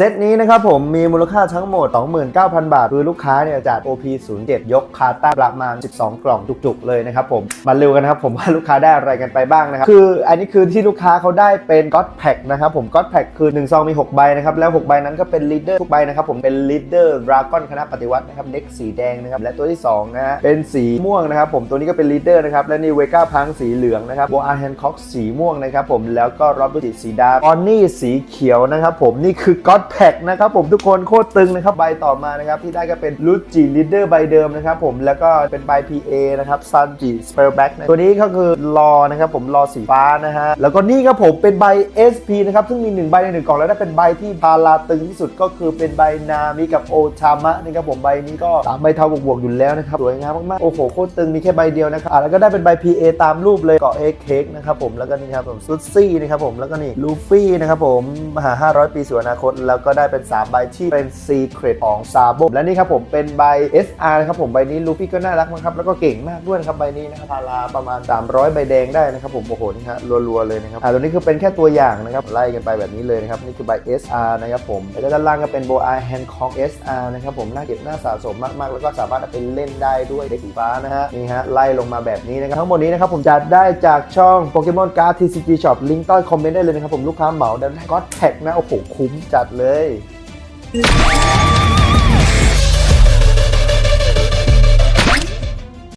เซตนี้นะครับผมมีมูลค่าทั้งหมด 29,000 บาท คือลูกค้าเนี่ยจาก OP 0 7 ยกคาต้าประมาณ 12 กล่องจุกๆ เลยนะครับผมมาเร็วกันนะครับผมว่าลูกค้าได้อะไรกันไปบ้างนะครับ คืออันนี้คือที่ลูกค้าเขาได้เป็นก็ d แพ็กนะครับผมก็ d แพ็กคือ 1 ซองมี 6 ใบนะครับ แล้ว 6 ใบนั้นก็เป็นลีดเดอร์ทุกใบนะครับผมเป็นลีดเดอร์ดราก้อนคณะปฏิวัตินะครับเด็กสีแดงนะครับและตัวที่2นะฮะเป็นสีม่วงนะครับผมตัวนี้ก็เป็นลีดเดอร์นะครับและนี่เวก้าพังสีเหลืองนะครับโบอาร์แฮนคอกสีม่วงนะครับผมแล้วก็รอบดูจิสีดาออนนี่สีเขียวนะครับผมนี่คือก็ d แพ็กนะครับผมทุกคนโคตรตึงนะครับใบต่อมานะครับที่ได้ก็เป็นลูจิลีดเดอร์ใบเดิมนะครับผมแล้วก็เป็นใบ PA นะครับซันจิสเปลแบ็กตัวนี้ก็คือรอนะครับผมรอสีฟ้านะฮะแล้วก็นี่ครับผมเป็นใบ SP นะครับซึ่งมี1ใบใน1กล่องแล้วได้เป็นใบที่พาราตึงที่สุดก็คือเป็นใบนามิกับโอชามะนะครับผมใบนี้ก็สามใบเทาบวกๆอยู่แล้วนะครับสวยงามมากๆโอ้โหโคตรตึงมีแค่ใบเดียวนะครับแล้วก็ได้เป็นใบ PA ตามรูปเลยเกาะเอ็กเค้กนะครับผมแล้วก็นี่ครับผมซุดซี่นะครับผมแล้วก็นี่ลูฟี่นะครับผมมหา500 ปีสู่อนาคตแล้วก็ได้เป็น 3 ใบที่เป็น Secret ของซาโบและนี่ครับผมเป็นใบ SR นะครับผมใบนี้ลูฟี่ก็น่ารักมากครับแล้วก็เก่งมากด้วยนะครับใบนี้นะครับพาราประมาณ 300 ใบแดงได้นะครับผมโอ้โหนี่ฮะรัวๆเลยนะครับอ่าตัวนี้คือเป็นแค่ตัวอย่างนะครับไล่กันไปแบบนี้เลยนะครับนี่คือใบ SR นะครับผมแล้วก็ด้านล่างก็เป็นโบอาแฮนด์คอง SR นะครับผมน่าเก็บน่าสะสมมากๆ แล้วก็สามารถเอาไปเล่นได้ด้วยเด็กสีฟ้านะฮะนี่ฮะไล่ลงมาแบบนี้นะครับทั้งหมดนี้นะครับผมจะได้จากช่องโปเกมอนการ์ด TCG Shop ลิงก์ใต้คอมเมนต์ได้เลยนะครับผมลูกค้าเหมาได้ก็แท็กนะโอ้โหคุ้มจัดเลย